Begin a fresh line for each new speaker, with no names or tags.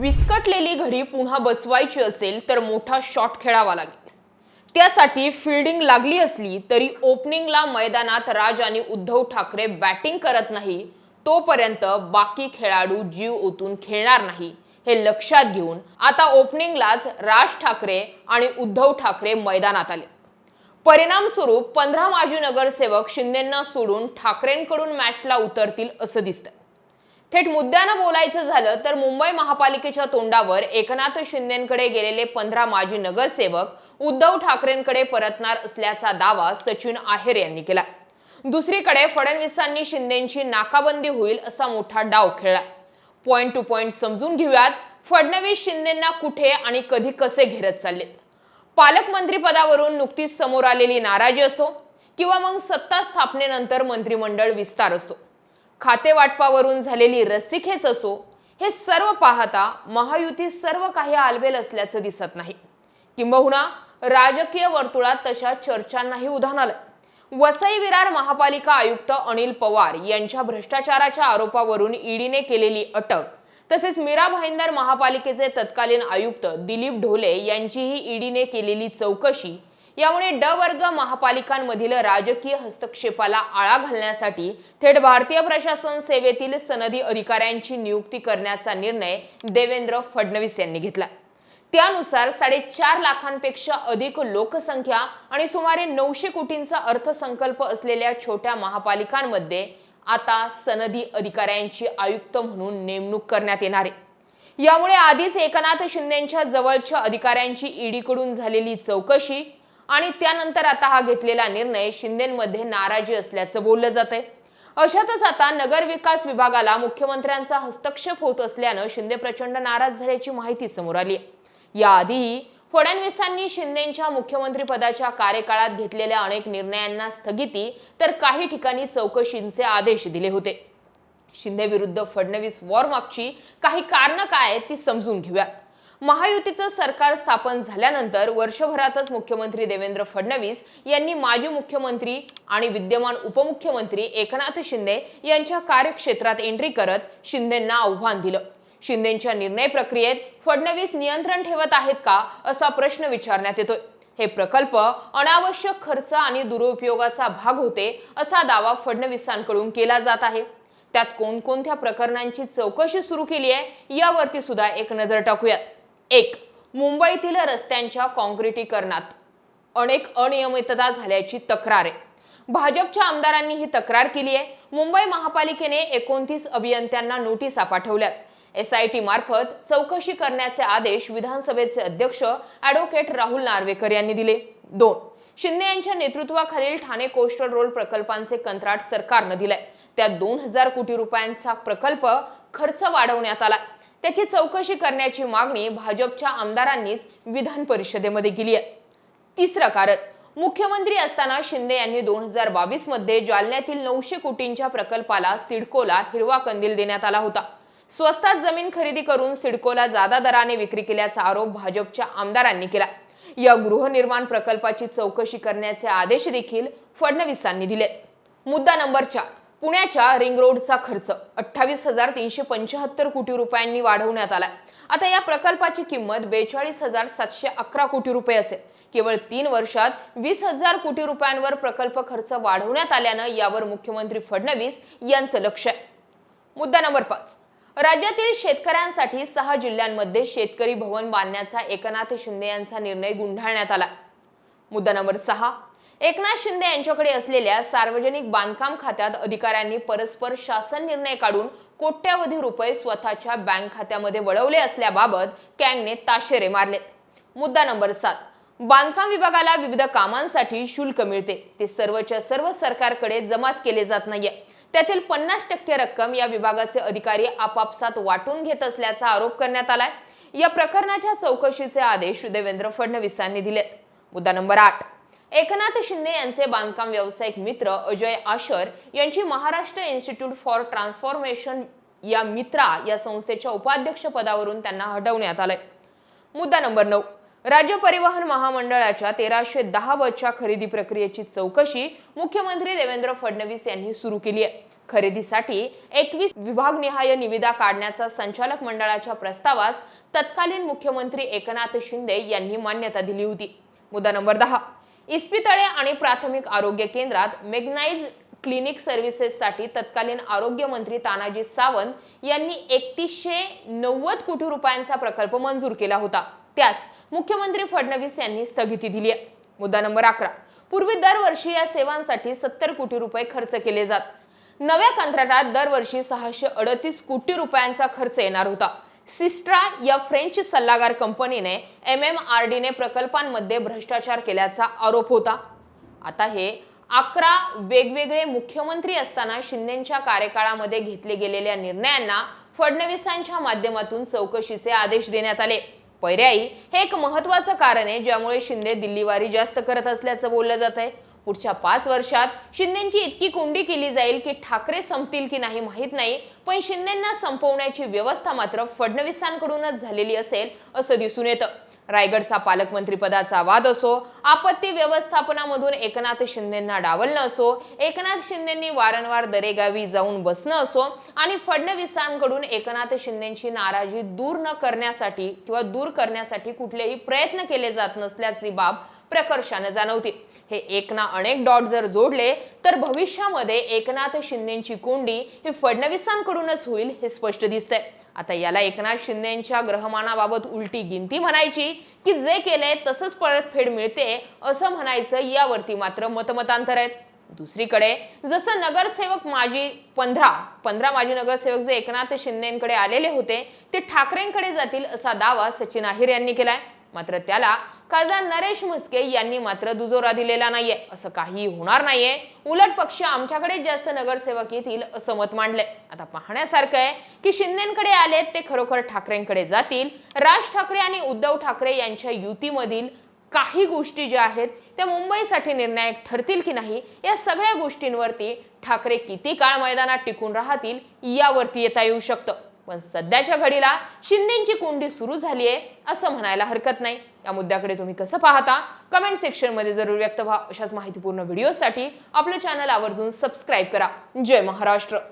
विस्कटलेली घडी पुन्हा बसवायची असेल तर मोठा शॉट खेळावा लागेल. त्यासाठी फिल्डिंग लागली असली तरी ओपनिंगला मैदानात राज आणि उद्धव ठाकरे बॅटिंग करत नाही तोपर्यंत बाकी खेळाडू जीव ओतून खेळणार नाही हे लक्षात घेऊन आता ओपनिंगलाच राज ठाकरे आणि उद्धव ठाकरे मैदानात आले. परिणाम स्वरूप पंधरा माजी नगरसेवक शिंदेंना सोडून ठाकरेंकडून मॅचला उतरतील असं दिसतं थेट मुद्द्यानं बोलायचं झालं तर मुंबई महापालिकेच्या तोंडावर एकनाथ शिंदेकडे गेलेले पंधरा माजी नगरसेवक उद्धव ठाकरेंकडे परतणार असल्याचा दावा सचिन आहेर यांनी केला. दुसरीकडे फडणवीसांनी शिंदेची नाकाबंदी होईल असा मोठा डाव खेळला. पॉइंट टू पॉइंट समजून घेऊयात फडणवीस शिंदेंना कुठे आणि कधी कसे घेरत चाललेत? पालकमंत्री पदावरून नुकतीच समोर आलेली नाराजी असो किंवा मग सत्ता स्थापनेनंतर मंत्रिमंडळ विस्तार असो. खातेवाटपावरून झालेली रस्सीखेच असो हे सर्व पाहता महायुती सर्व काही आलबेल असल्याचं दिसत नाही. किंबहुना राजकीय वर्तुळात तशा चर्चांनाही उधाण आलं वसई विरार महापालिका आयुक्त अनिल पवार यांच्या भ्रष्टाचाराच्या आरोपावरून ईडीने केलेली अटक तसेच मीरा भाईंदर महापालिकेचे तत्कालीन आयुक्त दिलीप ढोले यांचीही ईडीने केलेली चौकशी यामुळे ड वर्ग महापालिकांमधील राजकीय हस्तक्षेपाला आळा घालण्यासाठी थेट भारतीय प्रशासन सेवेतील सनदी अधिकाऱ्यांची नियुक्ती करण्याचा निर्णय देवेंद्र फडणवीस यांनी घेतला. त्यानुसार साडेचार लाखांपेक्षा अधिक लोकसंख्या आणि सुमारे नऊशे कोटींचा अर्थसंकल्प असलेल्या छोट्या महापालिकांमध्ये आता सनदी अधिकाऱ्यांची आयुक्त म्हणून नेमणूक करण्यात येणार आहे. यामुळे आधीच एकनाथ शिंदेच्या जवळच्या अधिकाऱ्यांची ईडीकडून झालेली चौकशी आणि त्यानंतर आता हा घेतलेला निर्णय शिंदेमध्ये नाराजी असल्याचं बोललं जात आहे अशातच आता नगर विकास विभागाला मुख्यमंत्र्यांचा हस्तक्षेप होत असल्यानं शिंदे प्रचंड नाराज झाल्याची माहिती समोर आली आहे. याआधीही फडणवीसांनी शिंदेच्या मुख्यमंत्री पदाच्या कार्यकाळात घेतलेल्या अनेक निर्णयांना स्थगिती तर काही ठिकाणी चौकशींचे आदेश दिले होते. शिंदे विरुद्ध फडणवीस वॉर मागची काही कारणं काय आहेत ती समजून घेऊयात महायुतीचं सरकार स्थापन झाल्यानंतर वर्षभरातच मुख्यमंत्री देवेंद्र फडणवीस यांनी माजी मुख्यमंत्री आणि विद्यमान उपमुख्यमंत्री एकनाथ शिंदे यांच्या कार्यक्षेत्रात एंट्री करत शिंदेंना आव्हान दिलं. शिंदेच्या निर्णय प्रक्रियेत फडणवीस नियंत्रण ठेवत आहेत का असा प्रश्न विचारण्यात येतोय. हे प्रकल्प अनावश्यक खर्च आणि दुरुपयोगाचा भाग होते असा दावा फडणवीसांकडून केला जात आहे. त्यात कोणकोणत्या प्रकरणांची चौकशी सुरू केली आहे यावरती सुद्धा एक नजर टाकूयात. एक मुंबईतील रस्त्यांच्या काँक्रिटीकरणात अनेक अनियमितता झाल्याची तक्रार आहे. भाजपच्या आमदारांनी ही तक्रार केली आहे. मुंबई महापालिकेने एकोणतीस अभियंत्यांना नोटिसा पाठवल्यात. एस आय टी मार्फत चौकशी करण्याचे आदेश विधानसभेचे अध्यक्ष ॲडव्होकेट राहुल नार्वेकर यांनी दिले. दोन शिंदे यांच्या नेतृत्वाखालील ठाणे कोस्टल रोड प्रकल्पांचे कंत्राट सरकारनं दिलंय. त्यात दोन हजार कोटी रुपयांचा प्रकल्प खर्च वाढवण्यात आला त्याची चौकशी करण्याची मागणी भाजपच्या आमदारांनीच विधान परिषदेमध्ये केली आहे. तिसरं कारण मुख्यमंत्री असताना शिंदे यांनी दोन हजार बावीसमध्ये जालन्यातील नऊशे कोटींच्या प्रकल्पाला सिडकोला हिरवा कंदील देण्यात आला होता. स्वस्तात जमीन खरेदी करून सिडकोला जादा दराने विक्री केल्याचा आरोप भाजपच्या आमदारांनी केला. या गृहनिर्माण प्रकल्पाची चौकशी करण्याचे आदेश देखील फडणवीसांनी दिले. मुद्दा नंबर चार पुण्याच्या रिंग रोडचा खर्च अठ्ठावीस हजार तीनशे पंच्याहत्तर कोटी रुपयांनी वाढवण्यात आला आता या प्रकल्पाची किंमत बेचाळीस हजार सातशे अकरा कोटी रुपये असेल. केवळ तीन वर्षात वीस हजार कोटी रुपयांवर प्रकल्प खर्च वाढवण्यात आल्यानं यावर मुख्यमंत्री फडणवीस यांचं लक्ष आहे. मुद्दा नंबर पाच. राज्यातील शेतकऱ्यांसाठी सहा जिल्ह्यांमध्ये शेतकरी भवन बांधण्याचा एकनाथ शिंदे यांचा निर्णय गुंढाळण्यात आला. मुद्दा नंबर सहा. एकनाथ शिंदे यांच्याकडे असलेल्या सार्वजनिक बांधकाम खात्यात अधिकाऱ्यांनी परस्पर शासन निर्णय काढून कोट्यावधी रुपये स्वतःच्या बँक खात्यामध्ये वळवले असल्याबाबत कॅंगने ताशेरे मारलेत. मुद्दा नंबर सात. बांधकाम विभागाला विविध कामांसाठी शुल्क मिळते. ते सर्वच्या सर्व सरकारकडे जमाच केले जात नाहीये. त्यातील पन्नास टक्के रक्कम या विभागाचे अधिकारी आपापसात वाटून घेत असल्याचा आरोप करण्यात आलाय. या प्रकरणाच्या चौकशीचे आदेश देवेंद्र फडणवीसांनी दिलेत. मुद्दा नंबर आठ. एकनाथ शिंदे यांचे बांधकाम व्यावसायिक मित्र अजय आशर यांची महाराष्ट्र इन्स्टिट्यूट फॉर ट्रान्सफॉर्मेशन या मित्रा या संस्थेच्या उपाध्यक्ष पदावरून त्यांना हटवण्यात आलंय. मुद्दा नंबर नऊ. राज्य परिवहन महामंडळाच्या तेराशे दहा बसच्या खरेदी प्रक्रियेची चौकशी मुख्यमंत्री देवेंद्र फडणवीस यांनी सुरू केली आहे. खरेदीसाठी एकवीस विभागनिहाय निविदा काढण्याचा संचालक मंडळाच्या प्रस्तावास तत्कालीन मुख्यमंत्री एकनाथ शिंदे यांनी मान्यता दिली होती. मुद्दा नंबर दहा. इस्पितळे आणि प्राथमिक आरोग्य केंद्रात मेग्नाइज क्लिनिक सर्व्हिसेससाठी तत्कालीन आरोग्य मंत्री तानाजी सावंत यांनी एकतीसशे नव्वद कोटी रुपयांचा प्रकल्प मंजूर केला होता. त्यास मुख्यमंत्री फडणवीस यांनी स्थगिती दिली आहे. मुद्दा नंबर अकरा. पूर्वी दरवर्षी या सेवांसाठी सत्तर कोटी रुपये खर्च केले जात. नव्या कंत्राटात दरवर्षी सहाशे अडतीस कोटी रुपयांचा खर्च येणार होता. सिस्ट्रा या फ्रेंच सल्लागार कंपनीने एम एम आर डीने प्रकल्पांमध्ये भ्रष्टाचार केल्याचा आरोप होता. आता हे अकरा वेगवेगळे मुख्यमंत्री असताना शिंदेच्या कार्यकाळामध्ये घेतले गेलेल्या निर्णयांना फडणवीसांच्या माध्यमातून चौकशीचे आदेश देण्यात आले. पर्यायी हे एक महत्वाचं कारण आहे ज्यामुळे शिंदे दिल्लीवारी जास्त करत असल्याचं बोललं जात आहे पुढच्या पाच वर्षात शिंदेची इतकी कोंडी केली जाईल की ठाकरे संपतील की नाही माहीत नाही पण शिंदेना संपवण्याची व्यवस्था मात्र फडणवीसांकडूनच झालेली असेल असं दिसून येतं. रायगडचा पालकमंत्रीपदाचा वाद असो आपत्ती व्यवस्थापनामधून एकनाथ शिंदेंना डावलणं असो एकनाथ शिंदेंनी वारंवार दरेगावी जाऊन बसणं असो आणि फडणवीसांकडून एकनाथ शिंदेची नाराजी दूर न करण्यासाठी किंवा दूर करण्यासाठी कुठलेही प्रयत्न केले जात नसल्याची बाब प्रकर्षानं जाणवते हे एक ना अनेक डॉट जर जोडले तर भविष्यामध्ये एकनाथ शिंदेची कोंडी ही फडणवीसांकडूनच होईल हे स्पष्ट दिसतंय. आता याला एकनाथ शिंदेच्या ग्रहमानाबाबत उलटी गिनती म्हणायची की जे केलंय तसंच परतफेड मिळते असं म्हणायचं यावरती मात्र मतमतांतर आहेत. दुसरीकडे जसं नगरसेवक माजी पंधरा पंधरा माजी नगरसेवक जे एकनाथ शिंदेकडे आलेले होते ते ठाकरेंकडे जातील असा दावा सचिन अहिर यांनी केलाय. मात्र त्याला खासदार नरेश म्हस्के यांनी मात्र दुजोरा दिलेला नाहीये. असं काही होणार नाहीये. उलट पक्ष आमच्याकडे जास्त नगरसेवक येतील असं मत मांडलंय. आता पाहण्यासारखं आहे की शिंदेकडे आलेत ते खरोखर ठाकरेंकडे जातील. राज ठाकरे आणि उद्धव ठाकरे यांच्या युतीमधील काही गोष्टी ज्या आहेत त्या मुंबईसाठी निर्णायक ठरतील की नाही या सगळ्या गोष्टींवरती ठाकरे किती काळ मैदानात टिकून राहतील यावरती येता येऊ शकतं. पण सध्याच्या घडीला शिंदेची कोंडी सुरू झाली आहे असं म्हणायला हरकत नाही. या मुद्द्याकडे तुम्ही कसं पाहता? कमेंट सेक्शनमध्ये जरूर व्यक्त व्हा. अशाच माहितीपूर्ण व्हिडिओसाठी आपलं चॅनल आवर्जून सबस्क्राईब करा. जय महाराष्ट्र.